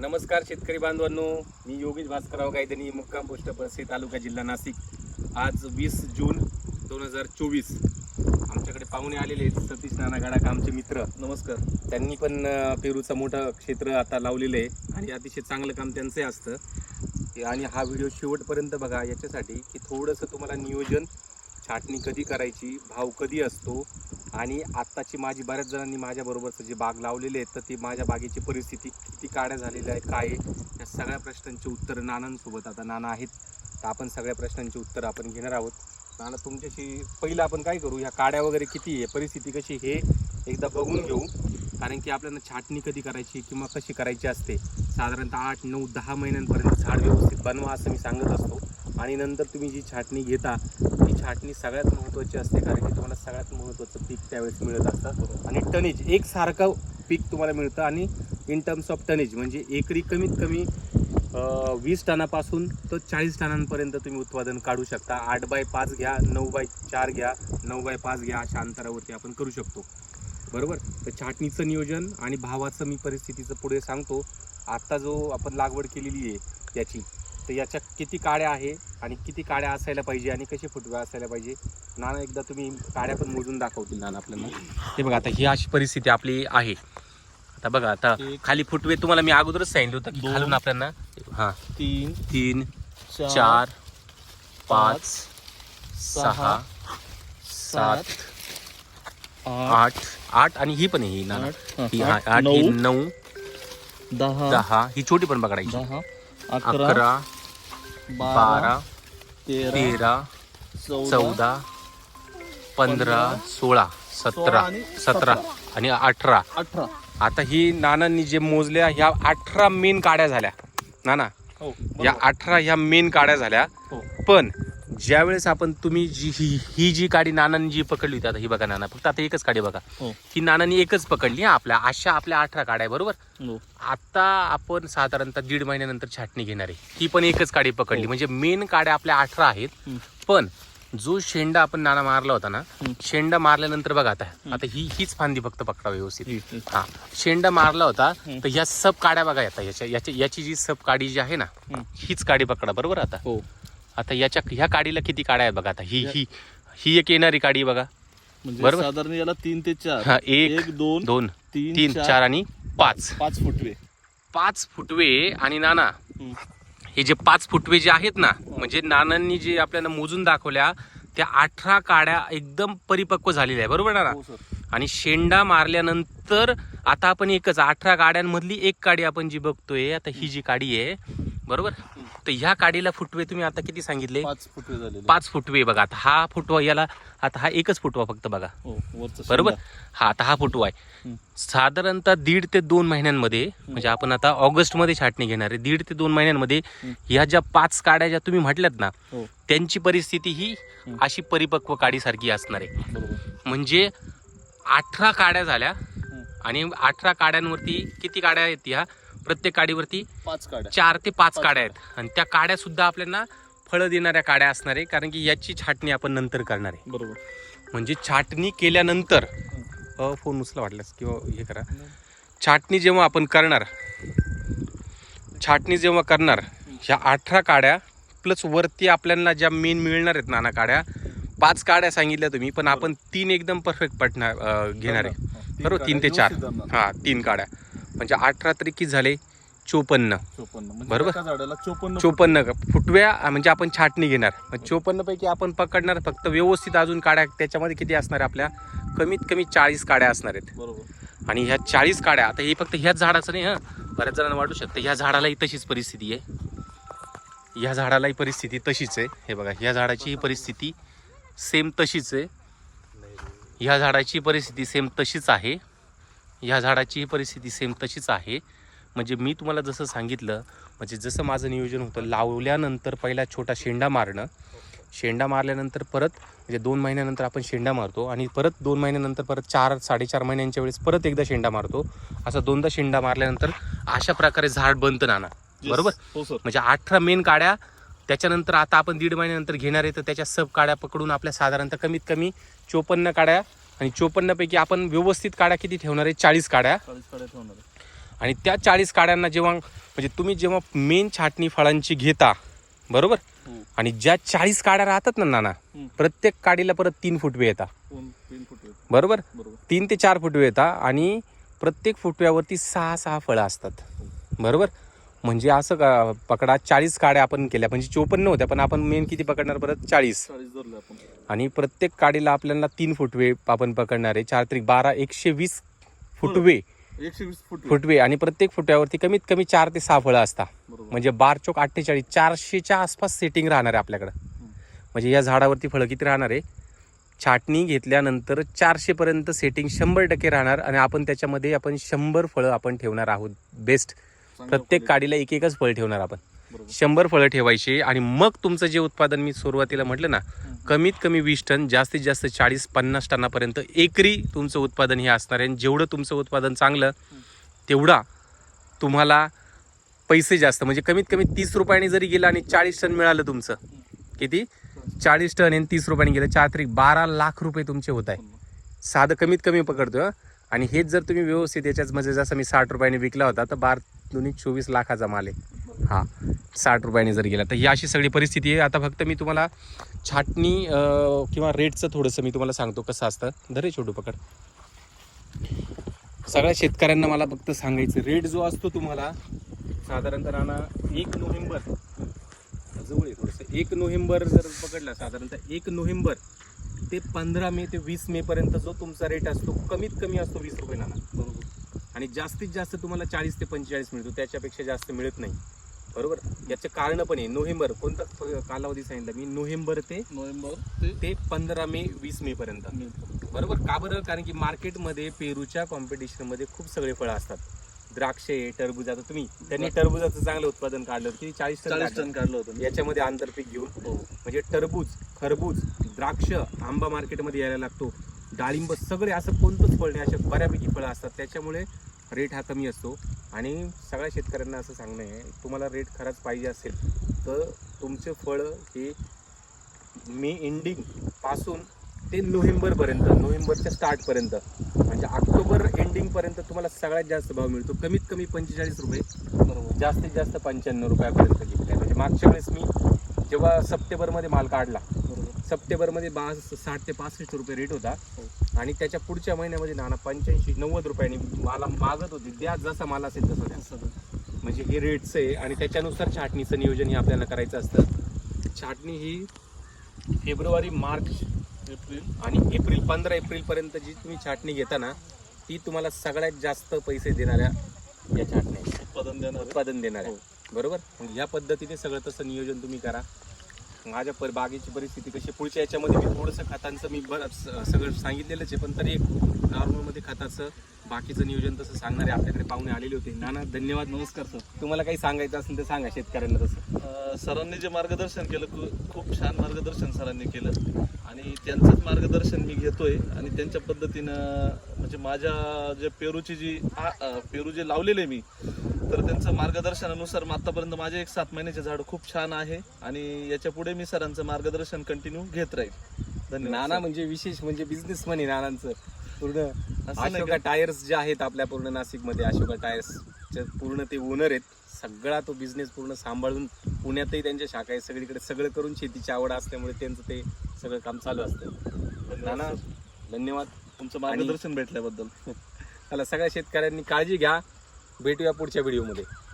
नमस्कार शेतकरी बांधवांनो मी योगेश भास्करराव गायधनी मुक्काम पोस्ट पळसे तालुका जिल्हा नाशिक. आज वीस जून दोन हजार चोवीस. आमच्याकडे पाहुणे आलेले आहेत सतीश नाना गडाक आमचे मित्र. नमस्कार. त्यांनी पण पेरूचं मोठं क्षेत्र आता लावलेलं आहे आणि अतिशय चांगलं काम त्यांचं असतं. आणि हा व्हिडिओ शेवटपर्यंत बघा याच्यासाठी की थोडंसं तुम्हाला नियोजन छाटणी कधी करायची भाव कधी असतो आणि आत्ताची माझी बऱ्याच जणांनी माझ्याबरोबरचं जे बाग लावलेले आहेत तर ती माझ्या बागेची परिस्थिती किती काड्या झालेल्या आहे काय या सगळ्या प्रश्नांची उत्तरं नानांसोबत आता नाना आहेत. तर आपण सगळ्या प्रश्नांची उत्तरं आपण घेणार आहोत. नाना तुमच्याशी पहिलं आपण काय करू? ह्या काड्या वगैरे किती आहे? परिस्थिती कशी हे एकदा बघून घेऊ. कारण की आपल्याला छाटणी कधी करायची किंवा कशी करायची असते? साधारणतः आठ नऊ दहा महिन्यांपर्यंत झाड व्यवस्थित बनवा असं मी सांगत असतो. आणि नंतर तुम्ही जी छाटणी घेता ती छाटणी सगळ्यात महत्त्वाची असते कारण की तुम्हाला सगळ्यात महत्त्वाचं पीक त्यावेळेस मिळत असतं. आणि टनेज एकसारखं पीक तुम्हाला मिळतं आणि इन टर्म्स ऑफ टनेज म्हणजे एकरी कमीत कमी वीस टनापासून तर चाळीस टनांपर्यंत तुम्ही उत्पादन काढू शकता. आठ बाय पाच घ्या नऊ बाय चार घ्या नऊ बाय पाच घ्या अशा अंतरावरती आपण करू शकतो. बरोबर? तर छाटणीचं नियोजन आणि भावाचं मी परिस्थितीचं पुढे सांगतो. आत्ता जो आपण लागवड केलेली आहे याची तर याच्या किती काड्या आहे आणि किती काड्या असायला पाहिजे आणि कसे फुटव्या असायला पाहिजे? नाना एकदा तुम्ही काड्या पण मोजून दाखवतील नाना आपल्याला. हे बघा आता ही अशी परिस्थिती आपली आहे. आता बघा आता खाली फुटवे तुम्हाला मी अगोदरच सांगितलं होतं की खालून आपल्याला हां तीन तीन चार पाच सहा, सात आठ आठ आणि ही पण आहे ही नाना. आठ, हा, ही ही नऊ दहा दहा. ही छोटी पण दहा अकरा अकरा बारा तेरा तेरा चौदा चौदा पंधरा सोळा सतरा आणि सतरा. आणि अठरा. अठरा. आता ही नानांनी जे मोजल्या ह्या अठरा मेन काड्या झाल्या. नाना हो या. अठरा ह्या मेन काड्या झाल्या. हो. पण ज्यावेळेस आपण तुम्ही जी ही ही जी काडी नानांनी जी पकडली होती आता ही बघा नाना फक्त आता एकच काडी बघा हो ही नानांनी एकच पकडली हा आपल्या अशा आपल्या अठरा काड्या आहे, बरोबर हो आता आपण साधारणतः दीड महिन्यानंतर छाटणी घेणार आहे ही पण एकच काडी पकडली हो. म्हणजे मेन काड्या आपल्या अठरा आहेत हम्म. पण जो शेंडा आपण नाना मारला होता ना हम्म. शेंडा मारल्यानंतर बघा आता आता ही हीच फांदी फक्त पकडा व्यवस्थित ठीक, ठीक. हा शेंडा मारला होता. तर ह्या सब काड्या बघा आता याच्या याची याची जी सब काडी जी आहे ना हम्म. हीच काडी पकडा बरोबर आता हो आता याच्या ह्या काडीला किती काड्या आहेत बघा आता? ही ही ही एक येणारी काडी बघा. म्हणजे बरोबर. साधारण याला तीन ते चार. हा एक एक दोन दोन तीन तीन चार आणि पाच. पाच फुटवे. पाच फुटवे आणि नाना हम्म. हे जे पाच फुटवे जे आहेत ना म्हणजे नानांनी जे आपल्याला मोजून दाखवल्या त्या अठरा काड्या एकदम परिपक्व झालेल्या आहे बरोबर ना हो आणि शेंडा मारल्यानंतर आता आपण एकच अठरा गाड्यांमधली एक काडी आपण जी बघतोय आता ही जी काडी आहे बरोबर? तर ह्या काडीला फुटवे तुम्ही आता किती सांगितले? पाच फुटवे झालेले. पाच फुटवे बघा आता हा फुटवा याला आता हा एकच फुटवा फक्त बघा. हो बरोबर. हा आता हा फुटवा आहे. साधारणतः दीड ते दोन महिन्यांमध्ये म्हणजे आपण आता ऑगस्टमध्ये छाटणी घेणार आहे. दीड ते दोन महिन्यांमध्ये. ह्या ज्या पाच काड्या ज्या तुम्ही म्हटल्यात ना हो. त्यांची परिस्थिती ही. अशी परिपक्व काडीसारखी असणार आहे. म्हणजे अठरा काड्या झाल्या. आणि अठरा काड्यांवरती किती काड्या आहेत ह्या? प्रत्येक काडीवरती पाच काड्या. चार ते पाच काड्या आहेत. आणि त्या काड्या सुद्धा आपल्याला फळं देणाऱ्या काड्या असणार आहे कारण की याची छाटणी आपण नंतर करणार आहे. बरोबर. म्हणजे छाटणी केल्यानंतर अ, फोन उचला वाटल्यास किंवा हे करा. छाटणी जेव्हा आपण करणार छाटणी जेव्हा करणार ह्या अठरा काड्या प्लस वरती आपल्याला ज्या मेन मिळणार आहेत नाना काड्या पाच काड्या सांगितल्या तुम्ही पण आपण तीन एकदम परफेक्ट पटणार घेणार आहे. बरोबर. तीन ते चार. हां तीन काड्या. म्हणजे अठरा तरी किती झाले चोपन्न. चोपन्न. म्हणजे बरोबर. झाडाला चोपन्न फुटव्या म्हणजे आपण छाटणी घेणार. मग चोपन्न पैकी आपण पकडणार फक्त व्यवस्थित अजून काड्या त्याच्यामध्ये किती असणार आहे आपल्या? कमीत कमी चाळीस काड्या असणार आहेत. बरोबर. आणि ह्या चाळीस काड्या आता हे फक्त ह्याच झाडाचं नाही हां. बऱ्याच जणांना वाटू शकतं ह्या झाडालाही तशीच परिस्थिती आहे. ह्या झाडालाही परिस्थिती तशीच आहे. हे बघा ह्या झाडाची ही परिस्थिती सेम तशीच आहे. ह्या झाडाची परिस्थिती सेम तशीच आहे. ह्या झाडाची ही परिस्थिती सेम तशीच आहे. म्हणजे मी तुम्हाला जसं सांगितलं म्हणजे जसं माझं नियोजन होतं लावल्यानंतर पहिला छोटा शेंडा मारणं. शेंडा मारल्यानंतर परत म्हणजे दोन महिन्यानंतर आपण शेंडा मारतो आणि परत दोन महिन्यानंतर परत चार साडेचार महिन्यांच्या वेळेस परत एकदा शेंडा मारतो. असा दोनदा शेंडा मारल्यानंतर अशा प्रकारे झाड बनतं नाना. बरोबर? हो म्हणजे अठरा मेन काड्या त्याच्यानंतर आता आपण दीड महिन्यानंतर घेणार आहे तर त्याच्या सब काड्या पकडून आपल्या साधारणतः कमीत कमी चोपन्न काड्या आणि चोपन्नपैकी आपण व्यवस्थित काड्या किती ठेवणार आहे? चाळीस काड्या. चाळीस काड्या ठेवणार आहे. आणि त्या चाळीस काड्यांना जेव्हा म्हणजे तुम्ही जेव्हा मेन छाटणी फळांची घेता बरोबर? हो. आणि ज्या चाळीस काड्या राहतात ना नाना. प्रत्येक काडीला परत तीन फुटवे येतात. बरोबर? बरोबर. तीन ते चार फुटवे येतात आणि प्रत्येक फुटव्यावरती सहा सहा फळं असतात. बरोबर? म्हणजे असं का पकडा चाळीस काड्या आपण केल्या म्हणजे चोपन्न होत्या पण आपण मेन किती पकडणार परत? चाळीस. आणि प्रत्येक काडीला आपल्याला तीन फुटवे आपण पकडणार आहे. चार त्रिक बारा एकशे वीस फुटवे. एकशे वीस फूट फुटवे. आणि प्रत्येक फुटव्यावरती कमीत कमी चार ते सहा फळं असतात. म्हणजे बार चौक अठ्ठेचाळीस चारशेच्या आसपास सेटिंग राहणार आहे आपल्याकडं. म्हणजे या झाडावरती फळं किती राहणार आहे? छाटणी घेतल्यानंतर चारशे पर्यंत सेटिंग शंभर टक्के राहणार. आणि आपण त्याच्यामध्ये आपण शंभर फळं आपण ठेवणार आहोत. बेस्ट प्रत्येक. काडीला एक एकच फळ ठेवणार आपण. शंभर फळं ठेवायची आणि मग तुमचं जे उत्पादन मी सुरुवातीला म्हटलं ना कमीत कमी वीस टन जास्तीत जास्त चाळीस पन्नास टनापर्यंत एकरी तुमचं उत्पादन हे असणार आहे. आणि जेवढं तुमचं उत्पादन चांगलं तेवढा तुम्हाला पैसे जास्त. म्हणजे कमीत कमी तीस रुपयाने जरी गेलं आणि चाळीस टन मिळालं तुमचं किती? चाळीस टन आणि तीस रुपयाने गेलं. चार तरी बारा लाख रुपये तुमचे होत आहे. साधं कमीत कमी पकडतो. आणि हेच जर तुम्ही व्यवस्थित याच्याच म्हणजे जसं मी साठ रुपयाने विकला होता तर बार दोन्ही चोवीस लाखाचा माल आहे. हा साठ रुपयाने जर गेला तर ही अशी सगळी परिस्थिती आहे. आता फक्त मी तुम्हाला छाटणी किंवा रेटचं थोडंसं मी तुम्हाला सांगतो कसं असतं. धरे छोटू पकड. सगळ्या शेतकऱ्यांना मला फक्त सांगायचं रेट जो असतो तुम्हाला साधारणतः राणा एक नोव्हेंबर जवळ आहे थोडंसं एक नोव्हेंबर जर पकडला साधारणतः एक नोव्हेंबर ते पंधरा मे ते वीस मे पर्यंत जो तुमचा रेट असतो कमीत कमी असतो वीस रुपये नाना बरोबर? आणि जास्तीत जास्त तुम्हाला चाळीस ते पंचेचाळीस मिळतो त्याच्यापेक्षा जास्त मिळत नाही. बरोबर? याचे कारण पण आहे. नोव्हेंबर कोणता कालावधी सांगितलं मी? नोव्हेंबर ते नोव्हेंबर ते ते पंधरा मे वीस मे पर्यंत. बरोबर? का बरं? कारण की मार्केटमध्ये पेरूच्या कॉम्पिटिशनमध्ये खूप सगळे फळं असतात. द्राक्षे टरबूज आता तुम्ही त्यांनी टरबुजाचं चांगलं उत्पादन काढलं होतं. चाळीस टन चाळीस काढलं. टन काढलं होतं. याच्यामध्ये आंतरपीक घेऊन. हो. म्हणजे टरबूज खरबूज द्राक्ष आंबा मार्केटमध्ये यायला लागतो. डाळिंब सगळे असं कोणतंच फळ नाही. असे बऱ्यापैकी फळं असतात. त्याच्यामुळे रेट हा कमी असतो. आणि सगळ्या शेतकऱ्यांना असं सांगणं आहे तुम्हाला रेट खराच पाहिजे असेल तर तुमचे फळं हे मे एंडिंगपासून ते नोव्हेंबरपर्यंत नोव्हेंबरच्या स्टार्टपर्यंत म्हणजे ऑक्टोबर एंडिंगपर्यंत तुम्हाला सगळ्यात जास्त भाव मिळतो. कमीत कमी पंचेचाळीस रुपये. बरोबर. जास्तीत जास्त पंच्याण्णव रुपयापर्यंत घेतलाय. म्हणजे मागच्या वेळेस मी जेव्हा सप्टेंबरमध्ये माल काढला सप्टेंबरमध्ये बा साठ ते पासष्ट रुपये रेट होता हो. आणि त्याच्या पुढच्या महिन्यामध्ये नाना पंच्याऐंशी नव्वद रुपयांनी मला मागत होती द्या जसा माल असेल तसं द्या. म्हणजे हे रेटचं आहे आणि त्याच्यानुसार छाटणीचं नियोजन हे आपल्याला करायचं असतं छाटणी ही फेब्रुवारी मार्च एप्रिल आणि एप्रिल पंधरा एप्रिलपर्यंत जी तुम्ही छाटणी घेता ना ती तुम्हाला सगळ्यात जास्त पैसे देणाऱ्या या छाटण्या. उत्पादन देणार. उत्पादन देणार आहे हो. बरोबर मग या पद्धतीने सगळं तसं नियोजन तुम्ही करा माझ्या पर बागेची परिस्थिती कशी पुढच्या याच्यामध्ये मी थोडंसं खतांचं मी बरं स- सगळं सांगितलेलंच आहे. पण तरी एक नॉर्मलमध्ये खताचं बाकीचं नियोजन तसं सांगणारे आपल्याकडे पाहुणे आलेले होते. नाना धन्यवाद. नमस्कार सर. तुम्हाला काही सांगायचं असेल तर सांगा शेतकऱ्यांना तसं. सरांनी जे मार्गदर्शन केलं खूप छान मार्गदर्शन सरांनी केलं. आणि त्यांचंच मार्गदर्शन मी घेतोय. आणि त्यांच्या पद्धतीनं म्हणजे माझ्या जे पेरूची जी पेरू जे लावलेले मी तर त्यांचं मार्गदर्शनानुसार मग आतापर्यंत माझे एक सात महिन्याचे झाड खूप छान आहे आणि याच्यापुढे मी सरांचं मार्गदर्शन कंटिन्यू घेत राहील धन्यवाद नाना. म्हणजे विशेष म्हणजे बिझनेस म्हणे नानांचं पूर्ण अशोका का? टायर्स जे आहेत आपल्या पूर्ण नाशिकमध्ये अशोका टायर्सचे पूर्ण ते ओनर आहेत सगळा तो बिझनेस पूर्ण सांभाळून पुण्यातही त्यांच्या शाखा आहे सगळीकडे सगळं करून शेतीची आवड असल्यामुळे त्यांचं ते सगळं काम चालू असतं नाना. धन्यवाद तुमचं मार्गदर्शन भेटल्याबद्दल. चला सगळ्या शेतकऱ्यांनी काळजी घ्या. भेटूया पुढच्या व्हिडिओमध्ये